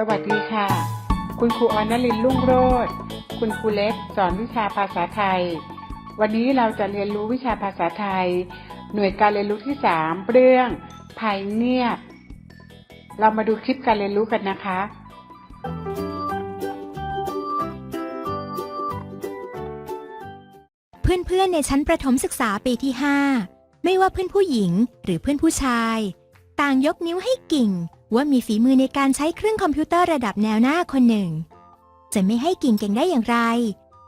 สวัสดีค่ะ คุณครูออนนลินลุ่งโรธคุณครูเล็กสอนวิชาภาษาไทย วันนี้เราจะเรียนรู้วิชาภาษาไทย หน่วยการเรียนรู้ที่สามเรื่องภัยเงียบ เรามาดูคลิปการเรียนรู้กันนะคะ เพื่อนๆในชั้นประถมศึกษาปีที่ 5 ไม่ว่าเพื่อนผู้หญิงหรือเพื่อนผู้ชาย ต่างยกนิ้วให้กิ่ง ว่ามีฝีมือในการใช้เครื่องคอมพิวเตอร์ระดับแนวหน้าคนหนึ่ง จะไม่ให้กิ่งเก่งได้อย่างไร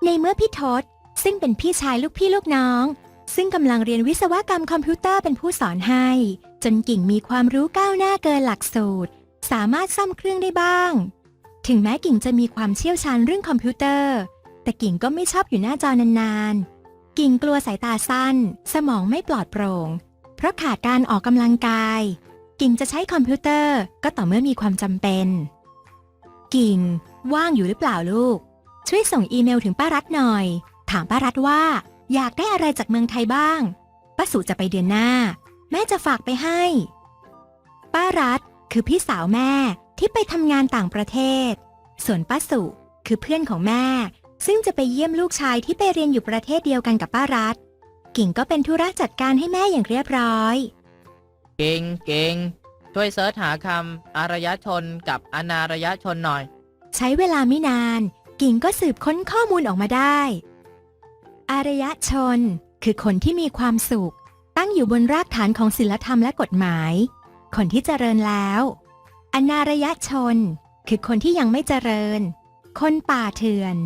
ในเมื่อพี่ทศซึ่งเป็นพี่ชายลูกพี่ลูกน้อง ซึ่งกำลังเรียนวิศวกรรมคอมพิวเตอร์เป็นผู้สอนให้ จนกิ่งมีความรู้ก้าวหน้าเกินหลักสูตร สามารถซ่อมเครื่องได้บ้าง ถึงแม้กิ่งจะมีความเชี่ยวชาญเรื่องคอมพิวเตอร์ แต่กิ่งก็ไม่ชอบอยู่หน้าจอนานๆ กิ่งกลัวสายตาสั้น สมองไม่ปลอดโปร่ง เพราะขาดการออกกำลังกาย กิ่งจะใช้คอมพิวเตอร์ ก็ต่อเมื่อมีความจำเป็น กิ่ง ว่างอยู่หรือเปล่าลูก ช่วยส่งอีเมลถึงป้ารัฐหน่อย ถามป้ารัฐว่า อยากได้อะไรจากเมืองไทยบ้างป้าสุจะไปเดือนหน้า แม่จะฝากไปให้ ป้ารัฐคือพี่สาวแม่ที่ไปทำงานต่างประเทศ ส่วนป้าสุคือเพื่อนของแม่ ซึ่งจะไปเยี่ยมลูกชายที่ไปเรียนอยู่ประเทศเดียวกันกับป้ารัฐ กิ่งก็เป็นธุระจัดการให้แม่อย่างเรียบร้อย เก่งเก่งช่วยเสิร์ชหาคำอารยชนกับอนารยชนหน่อย ใช้เวลาไม่นาน กิ่งก็สืบค้นข้อมูลออกมาได้ อารยชน คือคนที่มีความสุข ตั้งอยู่บนรากฐานของศีลธรรมและกฎหมาย คนที่เจริญแล้ว อนารยชน คือคนที่ยังไม่เจริญ คนป่าเถื่อน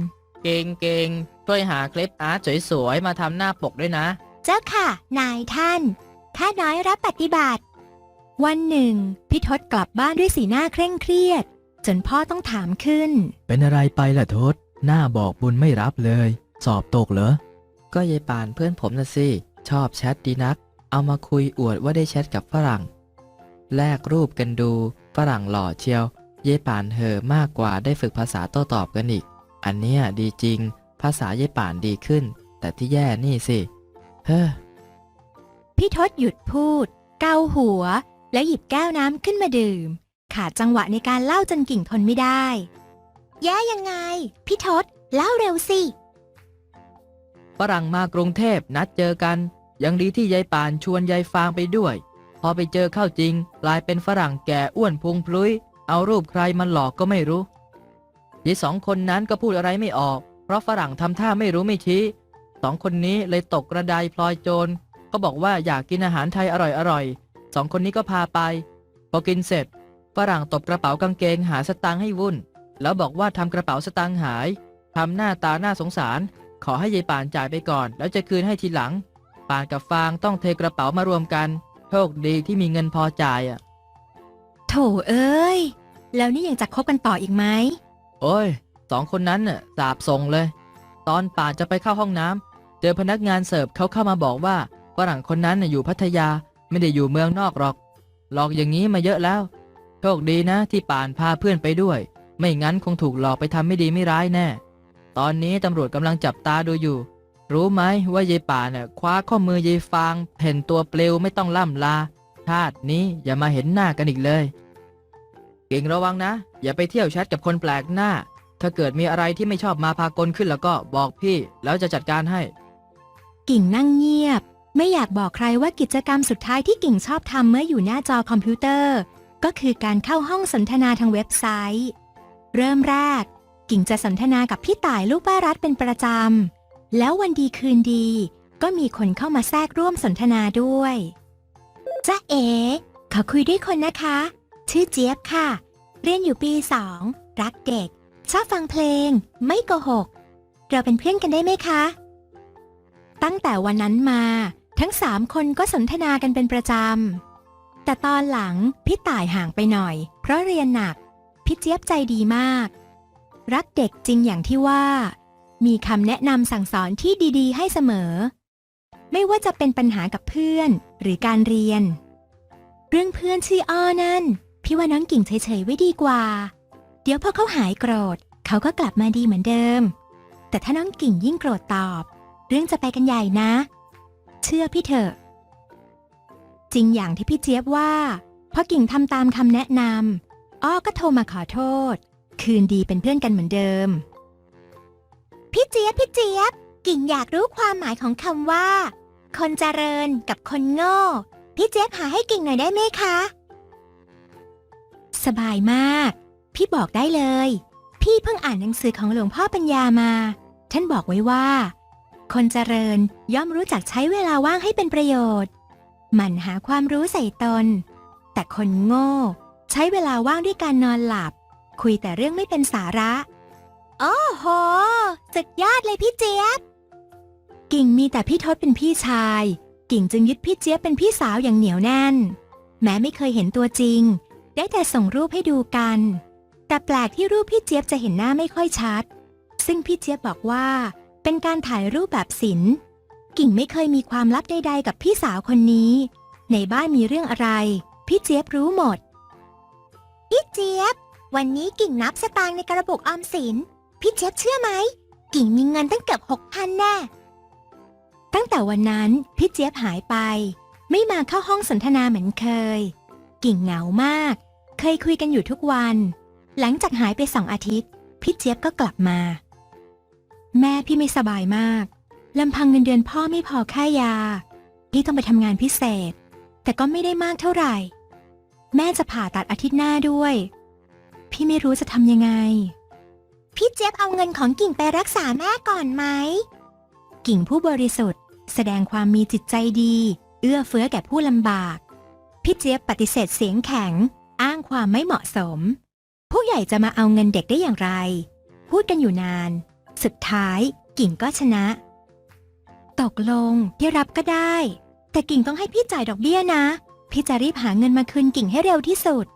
เก่งเก่งช่วยหาคลิปอาร์ตสวยๆมาทำหน้าปกด้วยนะ เจ้าค่ะ นายท่าน ข้าน้อยรับปฏิบัติ วันหนึ่ง พี่ทศกลับบ้านด้วยสีหน้าเคร่งเครียด จนพ่อต้องถามขึ้น เป็นอะไรไปล่ะทศหน้าบอกบุญไม่รับเลย สอบตกเหรอ ก็ยายป่านเพื่อนผมนะสิ ชอบแชทดีนัก เอามาคุยอวดว่าได้แชทกับฝรั่ง แลกรูปกันดู ฝรั่งหล่อเชียวยายป่านเหอะมากกว่าได้ฝึกภาษาโต้ตอบกันอีก อันเนี้ยดีจริง ภาษายายป่านดีขึ้น แต่ที่แย่นี่สิ เฮ้อ พี่ทศหยุดพูด เกาหัว แล้วหยิบแก้วน้ำขึ้นมาดื่ม ขาดจังหวะในการเล่าจนกิ่งทนไม่ได้ แย่ยังไง พี่ทศเล่าเร็วสิ ฝรั่งมากรุงเทพนัดเจอกัน ยังดีที่ยายป่านชวนยายฟางไปด้วย พอไปเจอเข้าจริง กลายเป็นฝรั่งแก่อ้วนพุงพลุย เอารูปใครมันหลอกก็ไม่รู้ยายสองคนนั้นก็พูดอะไรไม่ออก เพราะฝรั่งทำท่าไม่รู้ไม่ชี้สองคนนี้เลยตกกระไดพลอยโจร ก็บอกว่าอยากกินอาหารไทยอร่อยๆสองคนนี้ก็พาไป พอกินเสร็จฝรั่งตบกระเป๋ากางเกงหาสตางค์ให้วุ่น แล้วบอกว่าทำกระเป๋าสตางค์หายทำหน้าตาหน้าสงสาร ขอให้ยายป่านจ่ายไปก่อน แล้วจะคืนให้ทีหลัง ป่านกับฟางต้องเทกระเป๋ามารวมกัน โชคดีที่มีเงินพอจ่ายอะ โถเอ้ย แล้วนี่ยังจะคบกันต่ออีกไหม โอ้ย สองคนนั้นน่ะสาบส่งเลย ตอนป่านจะไปเข้าห้องน้ำเจอพนักงานเสิร์ฟเขาเข้ามาบอกว่า ฝรั่งคนนั้นน่ะอยู่พัทยาไม่ได้อยู่เมืองนอกหรอก หลอกอย่างนี้มาเยอะแล้ว โชคดีนะที่ป่านพาเพื่อนไปด้วย ไม่งั้นคงถูกหลอกไปทำไม่ดีไม่ร้ายแน่ ตอนนี้ตำรวจกำลังจับตาดูอยู่ รู้ไหมว่ายายป่านน่ะคว้าข้อมือยายฟางเพ่นตัวเปลวไม่ต้องล่ำลา ชาตินี้อย่ามาเห็นหน้ากันอีกเลย เก่งระวังนะ อย่าไปเที่ยวแชทกับคนแปลกหน้า ถ้าเกิดมีอะไรที่ไม่ชอบมาพากลขึ้นแล้วก็บอกพี่แล้วจะจัดการให้ กิ่งนั่งเงียบ ไม่อยากบอกใครว่ากิจกรรมสุดท้ายที่กิ่งชอบทำเมื่ออยู่หน้าจอคอมพิวเตอร์ ก็คือการเข้าห้องสนทนาทางเว็บไซต์ เริ่มแรก กิ่งจะสนทนากับพี่ต่ายลูกป้ารัฐเป็นประจำ แล้ววันดีคืนดี ก็มีคนเข้ามาแทรกร่วมสนทนาด้วยจ้าเอ๋ขอคุยด้วยคนนะคะ ชื่อเจี๊ยบค่ะ เรียนอยู่ปีสองรักเด็ก ชอบฟังเพลง ไม่โกหก เราเป็นเพื่อนกันได้ไหมคะ ตั้งแต่วันนั้นมา ทั้งสามคนก็สนทนากันเป็นประจำ แต่ตอนหลังพี่ต่ายห่างไปหน่อย เพราะเรียนหนัก พี่เจี๊ยบใจดีมาก รักเด็กจริงอย่างที่ว่า มีคำแนะนำสั่งสอนที่ดีๆ ให้เสมอ ไม่ว่าจะเป็นปัญหากับเพื่อนหรือการเรียน เรื่องเพื่อนชื่ออ้อนั่น พี่ว่าน้องกิ่งเฉยๆไว้ดีกว่า เดี๋ยวพอเขาหายโกรธ เขาก็กลับมาดีเหมือนเดิม แต่ถ้าน้องกิ่งยิ่งโกรธตอบ เรื่องจะไปกันใหญ่นะ เชื่อพี่เถอะ จริงอย่างที่พี่เจี๊ยบว่าพอกิ่งทำตามคำแนะนำอ้อก็โทรมาขอโทษ คืนดีเป็นเพื่อนกันเหมือนเดิม พี่เจี๊ยบพี่เจี๊ยบ กิ่งอยากรู้ความหมายของคำว่า คนเจริญกับคนโง่ พี่เจี๊ยบหาให้กิ่งหน่อยได้ไหมคะ สบายมาก พี่บอกได้เลย พี่เพิ่งอ่านหนังสือของหลวงพ่อปัญญามา ท่านบอกไว้ว่า คนเจริญย่อมรู้จักใช้เวลาว่างให้เป็นประโยชน์ หมั่นหาความรู้ใส่ตน แต่คนโง่ ใช้เวลาว่างด้วยการนอนหลับ คุยแต่เรื่องไม่เป็นสาระ โอ้โหสุดยอดเลยพี่เจี๊ยบ กิ่งมีแต่พี่ทศเป็นพี่ชาย กิ่งจึงยึดพี่เจี๊ยบเป็นพี่สาวอย่างเหนียวแน่น แม้ไม่เคยเห็นตัวจริง ได้แต่ส่งรูปให้ดูกัน แต่แปลกที่รูปพี่เจี๊ยบจะเห็นหน้าไม่ค่อยชัด ซึ่งพี่เจี๊ยบบอกว่า เป็นการถ่ายรูปแบบศิลป์ กิ่งไม่เคยมีความลับใด ๆ กับพี่สาวคนนี้ ในบ้านมีเรื่องอะไร พี่เจี๊ยบรู้หมด พี่เจี๊ยบ วันนี้กิ่งนับสตางค์ในกระปุกออมสิน พี่เจี๊ยบเชื่อไหม กิ่งมีเงินตั้งเกือบหกพันแน่ ตั้งแต่วันนั้นพี่เจี๊ยบหายไป ไม่มาเข้าห้องสนทนาเหมือนเคย กิ่งเหงามาก เคยคุยกันอยู่ทุกวัน หลังจากหายไปสองอาทิตย์ พี่เจี๊ยบก็กลับมา แม่พี่ไม่สบายมากลำพังเงินเดือนพ่อไม่พอค่ายา พี่ต้องไปทำงานพิเศษ แต่ก็ไม่ได้มากเท่าไหร่ แม่จะผ่าตัดอาทิตย์หน้าด้วย พี่ไม่รู้จะทำยังไง พี่เจี๊ยบเอาเงินของกิ่งไปรักษาแม่ก่อนไหม กิ่งผู้บริสุทธิ์ แสดงความมีจิตใจดี เอื้อเฟื้อแก่ผู้ลำบาก พี่เจี๊ยบปฏิเสธเสียงแข็ง อ้างความไม่เหมาะสม ผู้ใหญ่จะมาเอาเงินเด็กได้อย่างไร พูดกันอยู่นาน สุดท้ายกิ่งก็ชนะ ตกลงพี่รับก็ได้ แต่กิ่งต้องให้พี่จ่ายดอกเบี้ยนะ พี่จะรีบหาเงินมาคืนกิ่งให้เร็วที่สุด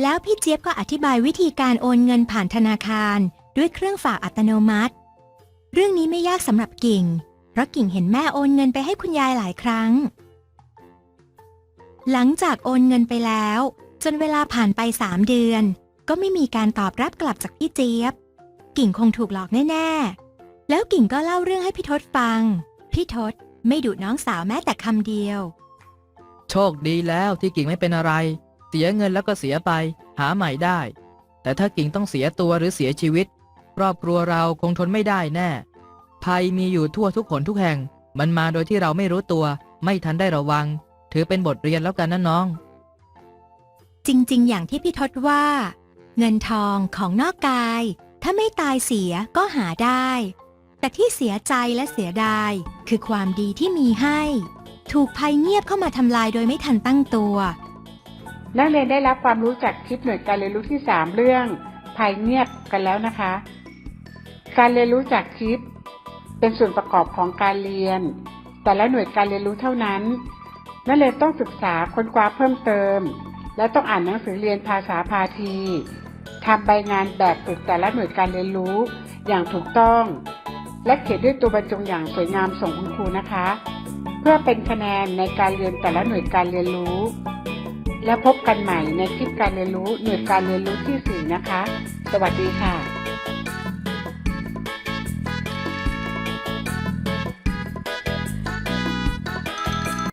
แล้วพี่เจี๊ยบก็อธิบายวิธีการโอนเงินผ่านธนาคาร ด้วยเครื่องฝากอัตโนมัติ เรื่องนี้ไม่ยากสำหรับกิ่ง เพราะกิ่งเห็นแม่โอนเงินไปให้คุณยายหลายครั้ง หลังจากโอนเงินไปแล้ว จนเวลาผ่านไปสามเดือน ก็ไม่มีการตอบรับกลับจากพี่เจี๊ยบ กิ่งคงถูกหลอกแน่ๆ แล้วกิ่งก็เล่าเรื่องให้พี่ทศฟัง พี่ทศไม่ดุน้องสาวแม้แต่คำเดียว โชคดีแล้วที่กิ่งไม่เป็นอะไร เสียเงินแล้วก็เสียไป หาใหม่ได้ แต่ถ้ากิ่งต้องเสียตัวหรือเสียชีวิต ครอบครัวเราคงทนไม่ได้แน่ ภัยมีอยู่ทั่วทุกคนทุกแห่ง มันมาโดยที่เราไม่รู้ตัว ไม่ทันได้ระวัง ถือเป็นบทเรียนแล้วกันนะน้อง จริง ๆ อย่างที่พี่ทศว่า เงินทองของนอกกาย ถ้าไม่ตายเสียก็หาได้ แต่ที่เสียใจและเสียดาย คือความดีที่มีให้ ถูกภัยเงียบเข้ามาทำลายโดยไม่ทันตั้งตัว นักเรียนได้รับความรู้จากคลิปหน่วยการเรียนรู้ที่ 3 เรื่อง ภัยเงียบกันแล้วนะคะ การเรียนรู้จากคลิป เป็นส่วนประกอบของการเรียน แต่ละหน่วยการเรียนรู้เท่านั้นนักเรียนต้องศึกษาค้นคว้าเพิ่มเติม และต้องอ่านหนังสือเรียนภาษาพาที ทำใบงานแบบฝึกแต่ละหน่วยการเรียนรู้อย่างถูกต้อง และเขียนด้วยตัวบรรจงอย่างสวยงามส่งคุณครูนะคะ เพื่อเป็นคะแนนในการเรียนแต่ละหน่วยการเรียนรู้ และพบกันใหม่ในคลิปการเรียนรู้หน่วยการเรียนรู้ที่ 4 นะคะ สวัสดีค่ะ